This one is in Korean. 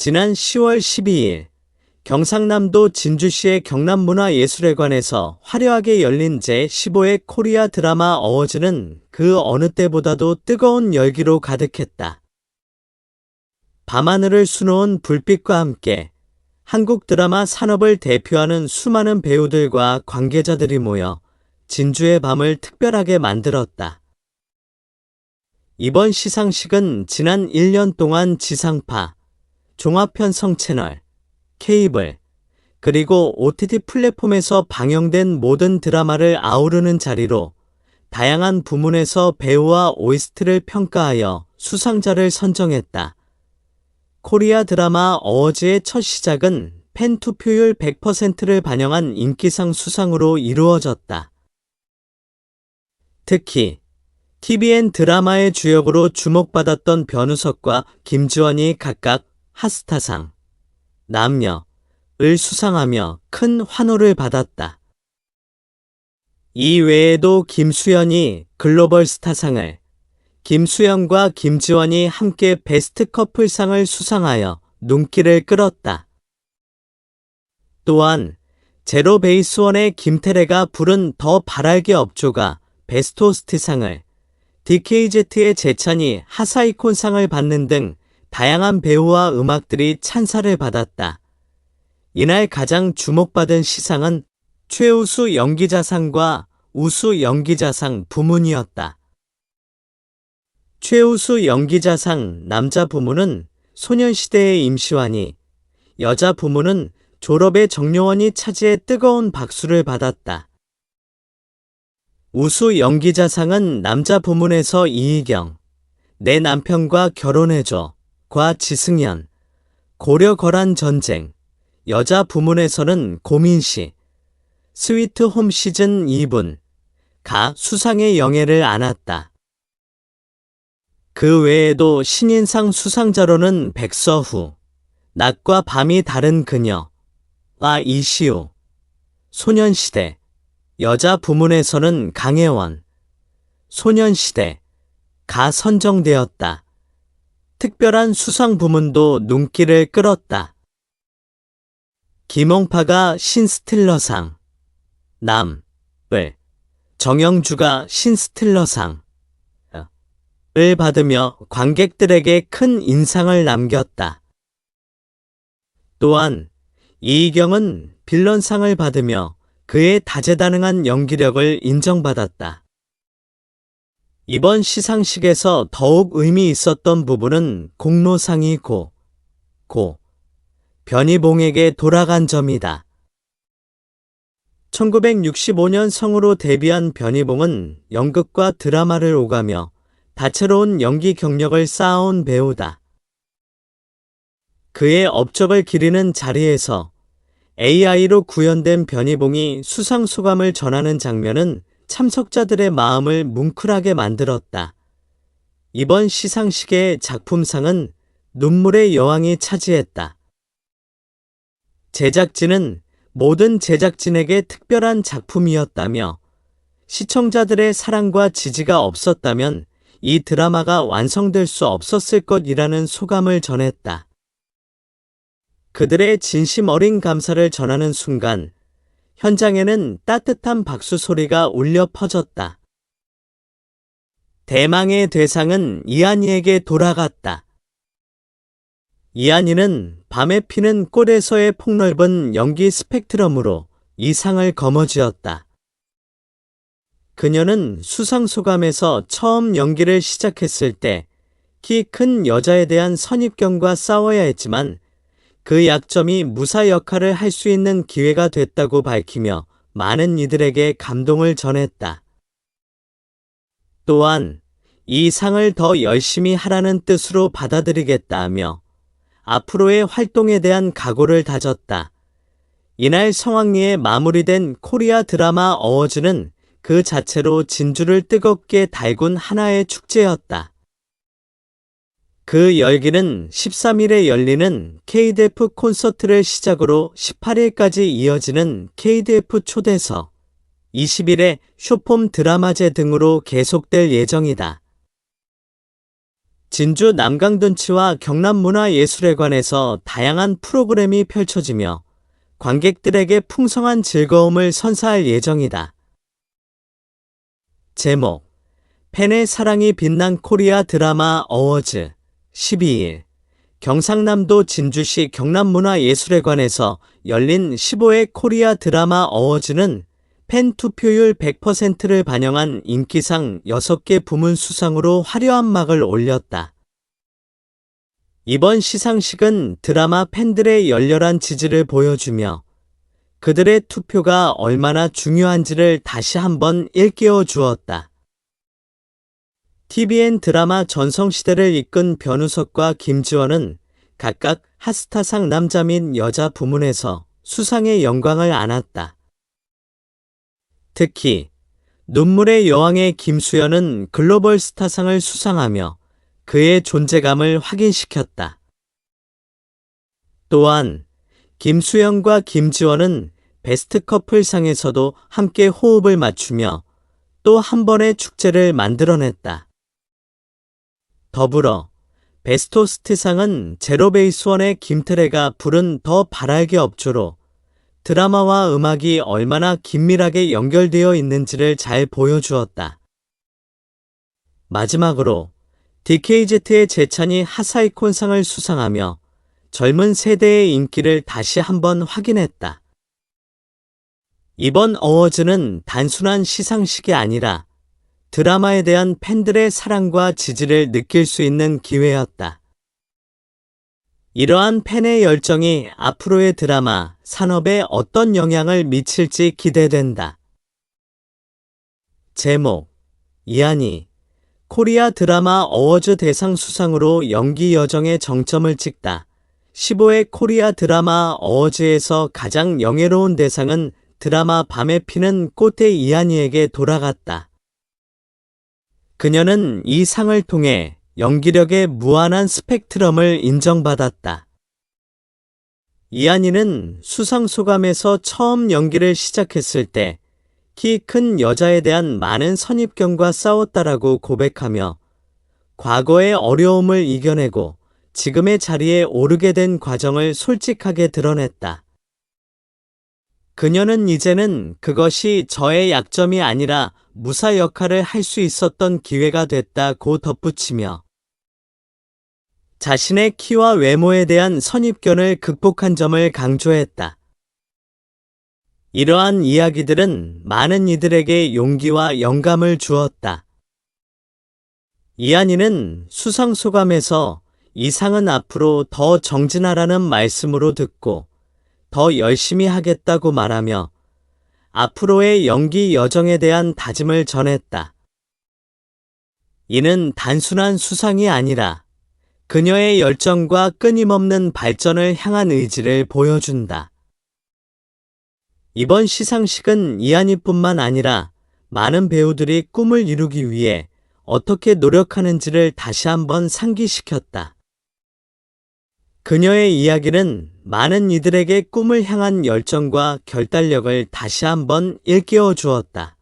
지난 10월 12일 경상남도 진주시의 경남문화예술회관에서 화려하게 열린 제15회 코리아 드라마 어워즈는 그 어느 때보다도 뜨거운 열기로 가득했다. 밤하늘을 수놓은 불빛과 함께 한국 드라마 산업을 대표하는 수많은 배우들과 관계자들이 모여 진주의 밤을 특별하게 만들었다. 이번 시상식은 지난 1년 동안 지상파, 종합편성 채널, 케이블, 그리고 OTT 플랫폼에서 방영된 모든 드라마를 아우르는 자리로 다양한 부문에서 배우와 OST를 평가하여 수상자를 선정했다. 코리아 드라마 어워즈의 첫 시작은 팬 투표율 100%를 반영한 인기상 수상으로 이루어졌다. 특히 TVN 드라마의 주역으로 주목받았던 변우석과 김지원이 각각 하스타상, 남녀, 을 수상하며 큰 환호를 받았다. 이 외에도 김수현이 글로벌 스타상을, 김수영과 김지원이 함께 베스트 커플상을 수상하여 눈길을 끌었다. 또한 제로 베이스원의 김태래가 부른 더 바랄 게 없조가 베스트 호스트상을, DKZ의 재찬이 하사이콘상을 받는 등 다양한 배우와 음악들이 찬사를 받았다. 이날 가장 주목받은 시상은 최우수 연기자상과 우수 연기자상 부문이었다. 최우수 연기자상 남자 부문은 소년시대의 임시완이, 여자 부문은 졸업의 정려원이 차지해 뜨거운 박수를 받았다. 우수 연기자상은 남자 부문에서 이희경, 내 남편과 결혼해줘, 과 지승현, 고려 거란 전쟁, 여자 부문에서는 고민씨, 스위트 홈 시즌 2분, 가 수상의 영예를 안았다. 그 외에도 신인상 수상자로는 백서후, 낮과 밤이 다른 그녀, 와 이시우, 소년시대, 여자 부문에서는 강혜원, 소년시대, 가 선정되었다. 특별한 수상 부문도 눈길을 끌었다. 김홍파가 신스틸러상, 남, 을, 정영주가 신스틸러상, 을 받으며 관객들에게 큰 인상을 남겼다. 또한 이희경은 빌런상을 받으며 그의 다재다능한 연기력을 인정받았다. 이번 시상식에서 더욱 의미 있었던 부분은 공로상이 고, 고, 변희봉에게 돌아간 점이다. 1965년 성으로 데뷔한 변희봉은 연극과 드라마를 오가며 다채로운 연기 경력을 쌓아온 배우다. 그의 업적을 기리는 자리에서 AI로 구현된 변희봉이 수상 소감을 전하는 장면은 참석자들의 마음을 뭉클하게 만들었다. 이번 시상식의 작품상은 눈물의 여왕이 차지했다. 제작진은 모든 제작진에게 특별한 작품이었다며 시청자들의 사랑과 지지가 없었다면 이 드라마가 완성될 수 없었을 것이라는 소감을 전했다. 그들의 진심 어린 감사를 전하는 순간 현장에는 따뜻한 박수 소리가 울려 퍼졌다. 대망의 대상은 이한이에게 돌아갔다. 이한이는 밤에 피는 꼴에서의 폭넓은 연기 스펙트럼으로 이 상을 거머쥐었다. 그녀는 수상소감에서 처음 연기를 시작했을 때 키 큰 여자에 대한 선입견과 싸워야 했지만 그 약점이 무사 역할을 할 수 있는 기회가 됐다고 밝히며 많은 이들에게 감동을 전했다. 또한 이 상을 더 열심히 하라는 뜻으로 받아들이겠다며 앞으로의 활동에 대한 각오를 다졌다. 이날 성황리에 마무리된 코리아 드라마 어워즈는 그 자체로 진주를 뜨겁게 달군 하나의 축제였다. 그 열기는 13일에 열리는 KDF 콘서트를 시작으로 18일까지 이어지는 KDF 초대서, 20일에 쇼폼 드라마제 등으로 계속될 예정이다. 진주 남강둔치와 경남문화예술회관에서 다양한 프로그램이 펼쳐지며 관객들에게 풍성한 즐거움을 선사할 예정이다. 제목 팬의 사랑이 빛난 코리아 드라마 어워즈 12일 경상남도 진주시 경남문화예술회관에서 열린 15회 코리아 드라마 어워즈는 팬 투표율 100%를 반영한 인기상 6개 부문 수상으로 화려한 막을 올렸다. 이번 시상식은 드라마 팬들의 열렬한 지지를 보여주며 그들의 투표가 얼마나 중요한지를 다시 한번 일깨워 주었다. TVN 드라마 전성시대를 이끈 변우석과 김지원은 각각 핫스타상 남자 및 여자 부문에서 수상의 영광을 안았다. 특히 눈물의 여왕의 김수현은 글로벌 스타상을 수상하며 그의 존재감을 확인시켰다. 또한 김수현과 김지원은 베스트 커플상에서도 함께 호흡을 맞추며 또 한 번의 축제를 만들어냈다. 더불어 베스토스트상은 제로베이스원의 김태래가 부른 더 바랄 게 없죠로 드라마와 음악이 얼마나 긴밀하게 연결되어 있는지를 잘 보여주었다. 마지막으로 DKZ의 재찬이 하사이콘상을 수상하며 젊은 세대의 인기를 다시 한번 확인했다. 이번 어워즈는 단순한 시상식이 아니라 드라마에 대한 팬들의 사랑과 지지를 느낄 수 있는 기회였다. 이러한 팬의 열정이 앞으로의 드라마 산업에 어떤 영향을 미칠지 기대된다. 제목 이한이 코리아 드라마 어워즈 대상 수상으로 연기 여정의 정점을 찍다. 15회 코리아 드라마 어워즈에서 가장 영예로운 대상은 드라마 밤에 피는 꽃의 이한이에게 돌아갔다. 그녀는 이 상을 통해 연기력의 무한한 스펙트럼을 인정받았다. 이한이는 수상 소감에서 처음 연기를 시작했을 때 키 큰 여자에 대한 많은 선입견과 싸웠다라고 고백하며 과거의 어려움을 이겨내고 지금의 자리에 오르게 된 과정을 솔직하게 드러냈다. 그녀는 이제는 그것이 저의 약점이 아니라 무사 역할을 할 수 있었던 기회가 됐다고 덧붙이며 자신의 키와 외모에 대한 선입견을 극복한 점을 강조했다. 이러한 이야기들은 많은 이들에게 용기와 영감을 주었다. 이한이는 수상 소감에서 이 상은 앞으로 더 정진하라는 말씀으로 듣고 더 열심히 하겠다고 말하며 앞으로의 연기 여정에 대한 다짐을 전했다. 이는 단순한 수상이 아니라 그녀의 열정과 끊임없는 발전을 향한 의지를 보여준다. 이번 시상식은 이한이뿐만 아니라 많은 배우들이 꿈을 이루기 위해 어떻게 노력하는지를 다시 한번 상기시켰다. 그녀의 이야기는 많은 이들에게 꿈을 향한 열정과 결단력을 다시 한번 일깨워 주었다.